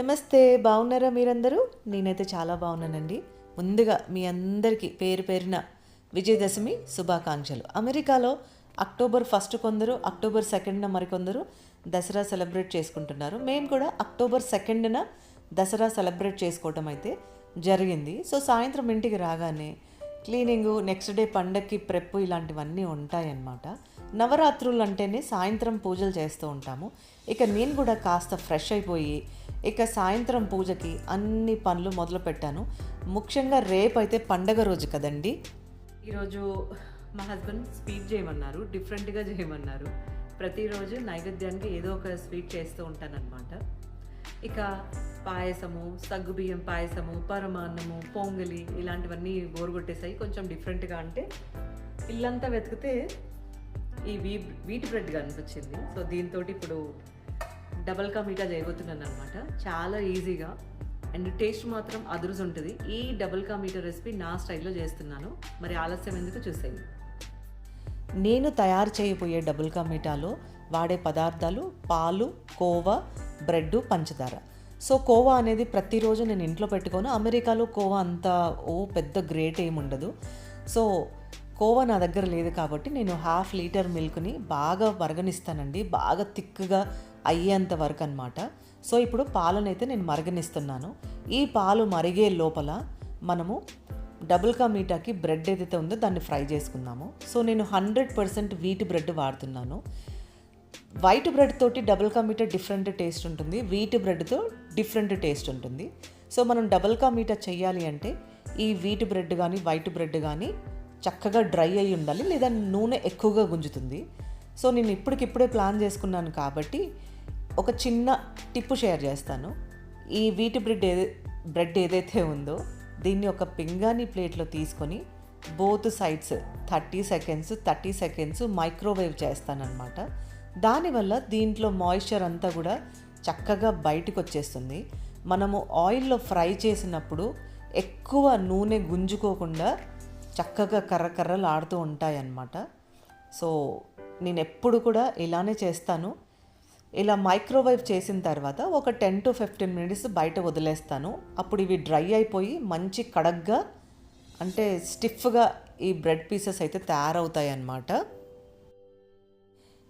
నమస్తే బాగున్నారా మీరందరూ? నేనైతే చాలా బాగున్నానండి. ముందుగా మీ అందరికీ పేరు పేరున విజయదశమి శుభాకాంక్షలు. అమెరికాలో అక్టోబర్ ఫస్ట్ కొందరు అక్టోబర్ సెకండ్న మరికొందరు దసరా సెలబ్రేట్ చేసుకుంటున్నారు. మేము కూడా అక్టోబర్ సెకండ్న దసరా సెలబ్రేట్ చేసుకోవటం అయితే జరిగింది. సో సాయంత్రం ఇంటికి రాగానే క్లీనింగు నెక్స్ట్ డే పండక్కి ప్రెప్ ఇలాంటివన్నీ ఉంటాయన్నమాట. నవరాత్రులు అంటేనే సాయంత్రం పూజలు చేస్తూ ఉంటాము. ఇక నేను కూడా కాస్త ఫ్రెష్ అయిపోయి ఇక సాయంత్రం పూజకి అన్ని పనులు మొదలు పెట్టాను ముఖ్యంగా రేపైతే పండగ రోజు కదండి. ఈరోజు మా హస్బెండ్ స్వీట్ చేయమన్నారు డిఫరెంట్గా చేయమన్నారు. ప్రతిరోజు నైవేద్యానికి ఏదో ఒక స్వీట్ చేస్తూ ఉంటానన్నమాట. ఇక పాయసము సగ్గుబియ్యం పాయసము పరమాన్నము పొంగలి ఇలాంటివన్నీ బోరు కొట్టేసాయి. కొంచెం డిఫరెంట్గా అంటే ఇల్లంతా వెతికితే ఈ వీ వీటి బ్రెడ్ కనిపించింది. సో దీంతో ఇప్పుడు డబల్ కా మీఠా చేయబోతున్నాను అనమాట చాలా ఈజీగా. అండ్ టేస్ట్ మాత్రం అదురుజు ఉంటుంది ఈ డబల్ కా మీఠా రెసిపీ నా స్టైల్లో చేస్తున్నాను. మరి ఆలస్యం ఎందుకు చూసేది నేను తయారు చేయబోయే డబుల్ కా మీఠాలో వాడే పదార్థాలు పాలు కోవా బ్రెడ్ పంచదార. సో కోవా అనేది ప్రతిరోజు నేను ఇంట్లో పెట్టుకోను. అమెరికాలో కోవా అంత ఓ పెద్ద గ్రేట్ ఏమి ఉండదు సో కోవా నా దగ్గర లేదు కాబట్టి నేను హాఫ్ లీటర్ మిల్క్ని బాగా మరగనిస్తానండి. బాగా థిక్గా అయ్యేంత వరకు అనమాట సో ఇప్పుడు పాలనైతే నేను మరగనిస్తున్నాను. ఈ పాలు మరిగే లోపల మనము డబుల్ కా మీటాకి బ్రెడ్ ఏదైతే ఉందో దాన్ని ఫ్రై చేసుకుందాము. సో నేను హండ్రెడ్ పర్సెంట్ వీట్ బ్రెడ్ వాడుతున్నాను. వైట్ బ్రెడ్ తోటి double ka meetha different taste ఉంటుంది. వీట్ బ్రెడ్తో డిఫరెంట్ టేస్ట్ ఉంటుంది. సో మనం డబుల్ కా మీటా చేయాలి అంటే ఈ వీట్ బ్రెడ్ కానీ వైట్ బ్రెడ్ కానీ చక్కగా డ్రై అయి ఉండాలి లేదా నూనె ఎక్కువగా గుంజుతుంది. సో నేను ఇప్పటికిప్పుడే ప్లాన్ చేసుకున్నాను కాబట్టి ఒక చిన్న టిప్పు షేర్ చేస్తాను. ఈ వీటి బ్రెడ్ ఏదై బ్రెడ్ ఏదైతే ఉందో దీన్ని ఒక పింగాణి ప్లేట్లో తీసుకొని both sides thirty seconds thirty seconds microwave చేస్తానన్నమాట. దానివల్ల దీంట్లో మాయిశ్చర్ అంతా కూడా చక్కగా బయటకు వచ్చేస్తుంది. మనము ఆయిల్లో ఫ్రై చేసినప్పుడు ఎక్కువ నూనె గుంజుకోకుండా చక్కగా కర్ర కర్రలు ఆడుతూ ఉంటాయన్నమాట. సో నేను ఎప్పుడు కూడా ఇలానే చేస్తాను. ఇలా మైక్రోవేవ్ చేసిన తర్వాత ఒక టెన్ టు ఫిఫ్టీన్ మినిట్స్ బయట వదిలేస్తాను. అప్పుడు ఇవి డ్రై అయిపోయి మంచి కడగ్గా అంటే స్టిఫ్గా ఈ బ్రెడ్ పీసెస్ అయితే తయారవుతాయి అన్నమాట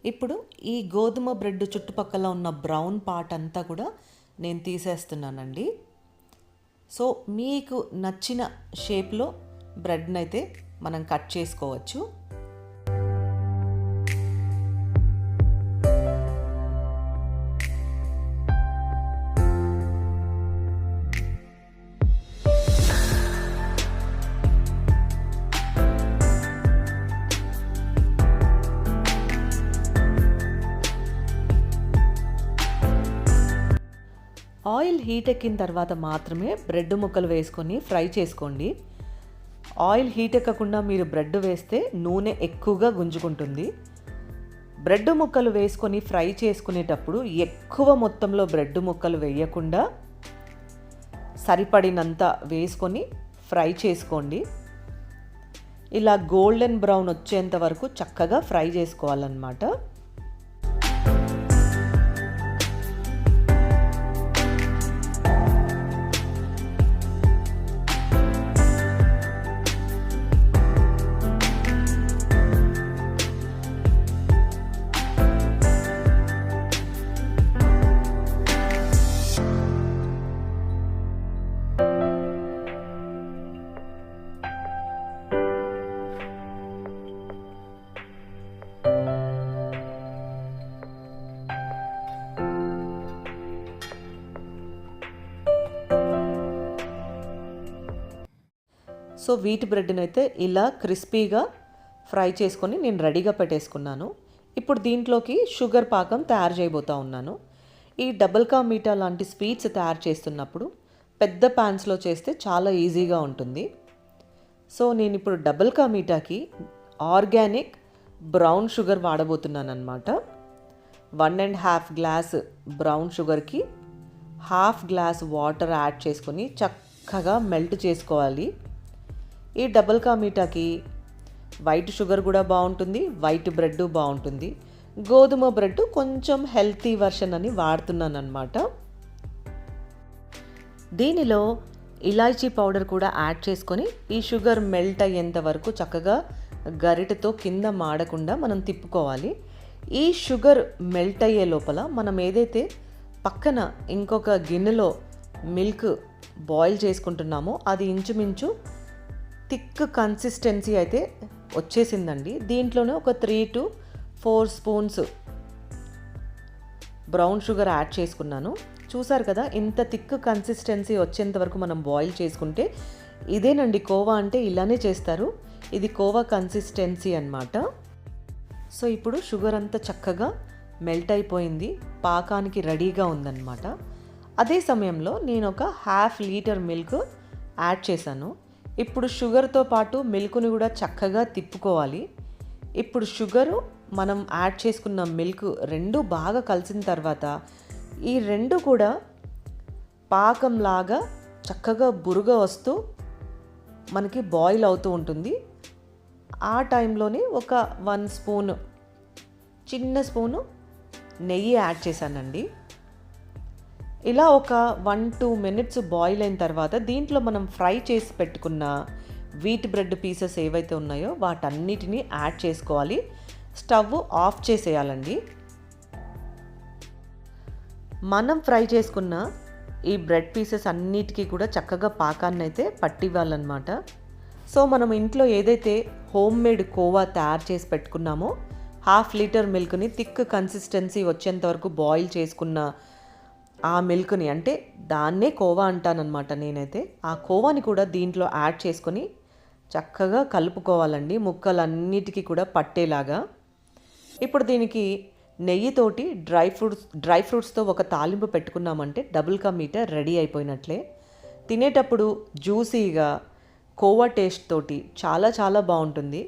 ఇప్పుడు ఈ గోధుమ బ్రెడ్ చుట్టుపక్కల ఉన్న బ్రౌన్ పార్ట్ అంతా కూడా నేను తీసేస్తున్నానండి. సో మీకు నచ్చిన షేప్లో బ్రెడ్ని అయితే మనం కట్ చేసుకోవచ్చు. ఆయిల్ హీట్ ఎక్కిన తర్వాత మాత్రమే బ్రెడ్ ముక్కలు వేసుకొని ఫ్రై చేసుకోండి. ఆయిల్ హీట్ ఎక్కకుండా మీరు బ్రెడ్ వేస్తే నూనె ఎక్కువగా గుంజుకుంటుంది. బ్రెడ్ ముక్కలు వేసుకొని ఫ్రై చేసుకునేటప్పుడు ఎక్కువ మొత్తంలో బ్రెడ్ ముక్కలు వేయకుండా సరిపడినంత వేసుకొని ఫ్రై చేసుకోండి. ఇలా గోల్డెన్ బ్రౌన్ వచ్చేంత వరకు చక్కగా ఫ్రై చేసుకోవాలన్నమాట. సో వీట్ బ్రెడ్ని అయితే ఇలా క్రిస్పీగా ఫ్రై చేసుకొని నేను రెడీగా పెట్టేసుకున్నాను. ఇప్పుడు దీంట్లోకి షుగర్ పాకం తయారు చేయబోతా ఉన్నాను. ఈ డబుల్ కా మీఠా లాంటి స్వీట్స్ తయారు చేస్తున్నప్పుడు పెద్ద ప్యాన్స్లో చేస్తే చాలా ఈజీగా ఉంటుంది. సో నేను ఇప్పుడు డబుల్ కా మీఠాకి ఆర్గానిక్ బ్రౌన్ షుగర్ వాడబోతున్నాను అనమాట one and half glass brown షుగర్కి హాఫ్ గ్లాస్ వాటర్ యాడ్ చేసుకొని చక్కగా మెల్ట్ చేసుకోవాలి. ఈ డబుల్ కా మీఠాకి వైట్ షుగర్ కూడా బాగుంటుంది వైట్ బ్రెడ్ బాగుంటుంది. గోధుమ బ్రెడ్ కొంచెం హెల్తీ వర్షన్ అని వాడుతున్నాను అనమాట దీనిలో ఇలాచీ పౌడర్ కూడా యాడ్ చేసుకొని ఈ షుగర్ మెల్ట్ అయ్యేంత వరకు చక్కగా గరిటతో కింద మాడకుండా మనం తిప్పుకోవాలి. ఈ షుగర్ మెల్ట్ అయ్యే లోపల మనం ఏదైతే పక్కన ఇంకొక గిన్నెలో మిల్క్ బాయిల్ చేసుకుంటున్నామో అది ఇంచుమించు థిక్ కన్సిస్టెన్సీ అయితే వచ్చేసిందండి. దీంట్లోనే ఒక three to four spoons brown sugar add చేసుకున్నాను. చూసారు కదా ఇంత థిక్ కన్సిస్టెన్సీ వచ్చేంత వరకు మనం బాయిల్ చేసుకుంటే ఇదేనండి కోవా అంటే ఇలానే చేస్తారు. ఇది కోవా కన్సిస్టెన్సీ అన్నమాట. సో ఇప్పుడు షుగర్ అంతా చక్కగా మెల్ట్ అయిపోయింది. పాకానికి రెడీగా ఉందన్నమాట. అదే సమయంలో నేను ఒక హాఫ్ లీటర్ మిల్క్ యాడ్ చేశాను. ఇప్పుడు షుగర్తో పాటు మిల్క్ని కూడా చక్కగా తిప్పుకోవాలి. ఇప్పుడు షుగరు మనం యాడ్ చేసుకున్న మిల్క్ రెండు బాగా కలిసిన తర్వాత ఈ రెండు కూడా పాకంలాగా చక్కగా బురుగ వస్తూ మనకి బాయిల్ అవుతూ ఉంటుంది. ఆ టైంలోనే ఒక వన్ స్పూన్ చిన్న స్పూను నెయ్యి యాడ్ చేశానండి. ఇలా ఒక వన్ టూ మినిట్స్ బాయిల్ అయిన తర్వాత దీంట్లో మనం ఫ్రై చేసి పెట్టుకున్న వీట్ బ్రెడ్ పీసెస్ ఏవైతే ఉన్నాయో వాటన్నిటిని యాడ్ చేసుకోవాలి. స్టవ్ ఆఫ్ చేసేయాలండి. మనం ఫ్రై చేసుకున్న ఈ బ్రెడ్ పీసెస్ అన్నిటికీ కూడా చక్కగా పాకాన్ని అయితే పట్టివ్వాలన్నమాట. సో మనం ఇంట్లో ఏదైతే హోమ్ మేడ్ కోవా తయారు చేసి పెట్టుకున్నామో హాఫ్ లీటర్ మిల్క్ని థిక్ కన్సిస్టెన్సీ వచ్చేంత వరకు బాయిల్ చేసుకున్న ఆ మిల్క్ని అంటే దాన్నే కోవా అంటానన్నమాట నేనైతే. ఆ కోవాని కూడా దీంట్లో యాడ్ చేసుకొని చక్కగా కలుపుకోవాలండి ముక్కలన్నిటికీ కూడా పట్టేలాగా. ఇప్పుడు దీనికి నెయ్యితోటి డ్రై ఫ్రూట్స్ డ్రై ఫ్రూట్స్తో ఒక తాలింపు పెట్టుకున్నామంటే డబుల్ కా మీటర్ రెడీ అయిపోయినట్లే. తినేటప్పుడు జ్యూసీగా కోవా టేస్ట్ తోటి చాలా చాలా బాగుంటుంది.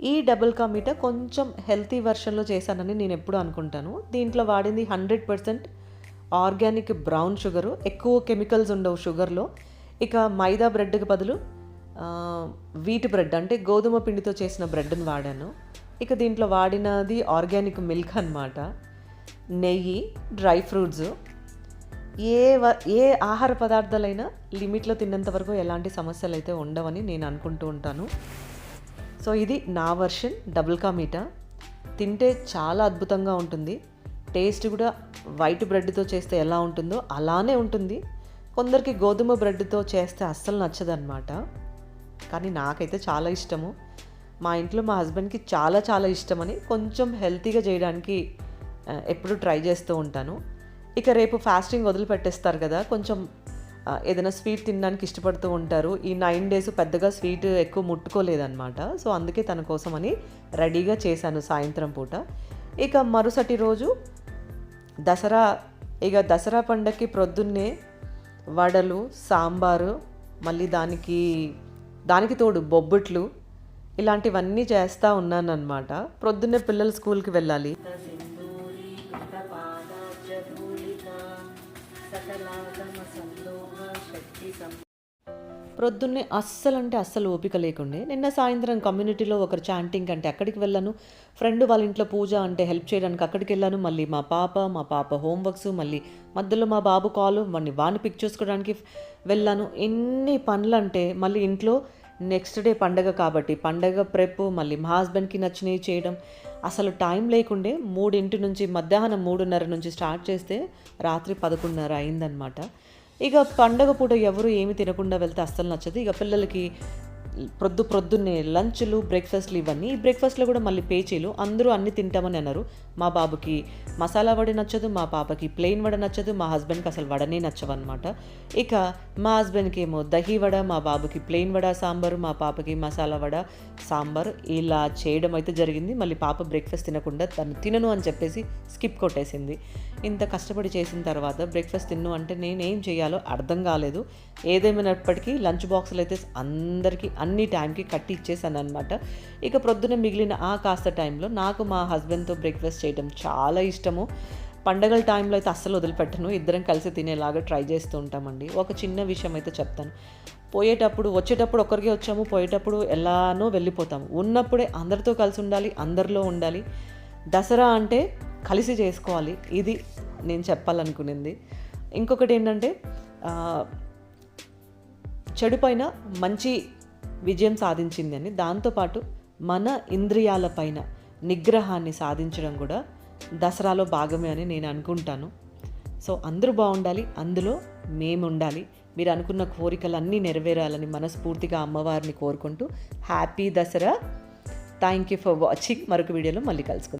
ఈ డబుల్ కా మీట కొంచెం హెల్తీ వెర్షన్లో చేశానని నేను ఎప్పుడు అనుకుంటాను. దీంట్లో వాడింది hundred percent organic brown sugar ఎక్కువ కెమికల్స్ ఉండవు షుగర్లో. ఇక మైదా బ్రెడ్కి బదులు వీట్ బ్రెడ్ అంటే గోధుమ పిండితో చేసిన బ్రెడ్ని వాడాను. ఇక దీంట్లో వాడినది ఆర్గానిక్ మిల్క్ అనమాట నెయ్యి డ్రై ఫ్రూట్స్ ఏ వ ఏ ఆహార పదార్థాలైనా లిమిట్లో తిన్నంత వరకు ఎలాంటి సమస్యలు అయితే ఉండవని నేను అనుకుంటూ ఉంటాను. సో ఇది నా వర్షన్ డబుల్ కా మీటా తింటే చాలా అద్భుతంగా ఉంటుంది. టేస్ట్ కూడా వైట్ బ్రెడ్తో చేస్తే ఎలా ఉంటుందో అలానే ఉంటుంది. కొందరికి గోధుమ బ్రెడ్తో చేస్తే అస్సలు నచ్చదన్నమాట. కానీ నాకైతే చాలా ఇష్టము. మా ఇంట్లో మా హస్బెండ్కి చాలా చాలా ఇష్టమని కొంచెం హెల్తీగా చేయడానికి ఎప్పుడు ట్రై చేస్తూ ఉంటాను. ఇక రేపు ఫాస్టింగ్ వదిలిపెట్టేస్తారు కదా కొంచెం ఏదైనా స్వీట్ తినడానికి ఇష్టపడుతూ ఉంటారు. ఈ నైన్ డేస్ పెద్దగా స్వీట్ ఎక్కువ ముట్టుకోలేదన్నమాట. సో అందుకే తన కోసమని రెడీగా చేశాను సాయంత్రం పూట. ఇక మరుసటి రోజు దసరా ఇక దసరా పండగకి ప్రొద్దున్నే వడలు సాంబారు మళ్ళీ దానికి దానికి తోడు బొబ్బట్లు ఇలాంటివన్నీ చేస్తూ ఉన్నానన్నమాట. ప్రొద్దున్నే పిల్లలు స్కూల్కి వెళ్ళాలి. ప్రొద్దున్నే అస్సలు అంటే అస్సలు ఓపిక లేకుండే. నిన్న సాయంత్రం కమ్యూనిటీలో ఒకరు చాంటింగ్ అంటే అక్కడికి వెళ్ళాను. ఫ్రెండ్ వాళ్ళ ఇంట్లో పూజ అంటే హెల్ప్ చేయడానికి అక్కడికి వెళ్ళాను. మళ్ళీ మా పాప మా పాప హోంవర్క్స్ మళ్ళీ మధ్యలో మా బాబు కాలు వాడిని వాడిని పిక్ చేసుకోవడానికి వెళ్ళాను. ఎన్ని పనులు అంటే మళ్ళీ ఇంట్లో నెక్స్ట్ డే పండగ కాబట్టి పండగ ప్రెప్ మళ్ళీ మా హస్బెండ్కి నచ్చినవి చేయడం. అసలు టైం లేకుండే మూడింటి నుంచి మధ్యాహ్నం మూడున్నర నుంచి స్టార్ట్ చేస్తే రాత్రి పదకొండున్నర అయిందనమాట ఇక పండగ పూట ఎవరు ఏమి తినకుండా వెళ్తే అస్సలు నచ్చదు. ఇక పిల్లలకి ప్రొద్దు ప్రొద్దున్నే లంచ్లు బ్రేక్ఫాస్ట్లు ఇవన్నీ. ఈ బ్రేక్ఫాస్ట్లో కూడా మళ్ళీ పేచీలు. అందరూ అన్ని తింటామని అన్నారు. మా బాబుకి మసాలా వడ నచ్చదు మా పాపకి ప్లెయిన్ వడ నచ్చదు మా హస్బెండ్కి అసలు వడనే నచ్చవన్నమాట. ఇక మా హస్బెండ్కి ఏమో దహి వడ మా బాబుకి ప్లెయిన్ వడ సాంబారు మా పాపకి మసాలా వడ సాంబార్. ఇలా చేయడం అయితే జరిగింది. మళ్ళీ పాప బ్రేక్ఫాస్ట్ తినకుండా తను తినను అని చెప్పేసి స్కిప్ కొట్టేసింది. ఇంత కష్టపడి చేసిన తర్వాత బ్రేక్ఫాస్ట్ తిన్ను అంటే నేనేం చేయాలో అర్థం కాలేదు. ఏదేమైనప్పటికీ లంచ్ బాక్సులు అయితే అందరికీ అన్ని టైంకి కట్టి ఇచ్చేసాను అనమాట ఇక ప్రొద్దున మిగిలిన ఆ కాస్త టైంలో నాకు మా హస్బెండ్తో బ్రేక్ఫాస్ట్ చేయడం చాలా ఇష్టము. పండగల టైంలో అయితే అస్సలు వదిలిపెట్టను. ఇద్దరం కలిసి తినేలాగా ట్రై చేస్తూ ఉంటామండి. ఒక చిన్న విషయం అయితే చెప్తాను. పోయేటప్పుడు వచ్చేటప్పుడు ఒక్కరికే వచ్చాము. పోయేటప్పుడు ఎలానో వెళ్ళిపోతాము. ఉన్నప్పుడే అందరితో కలిసి ఉండాలి అందరిలో ఉండాలి. దసరా అంటే కలిసి చేసుకోవాలి. ఇది నేను చెప్పాలనుకునింది. ఇంకొకటి ఏంటంటే చెడుపైన మంచి విజయం సాధించింది అని. దాంతోపాటు మన ఇంద్రియాలపైన నిగ్రహాన్ని సాధించడం కూడా దసరాలో భాగమే అని నేను అనుకుంటాను. సో అందరూ బాగుండాలి. అందులో మేము ఉండాలి. మీరు అనుకున్న కోరికలన్నీ నెరవేరాలని మనస్ఫూర్తిగా అమ్మవారిని కోరుకుంటూ happy Dasara. Thank you for watching. మరొక వీడియోలో మళ్ళీ కలుసుకుందాం.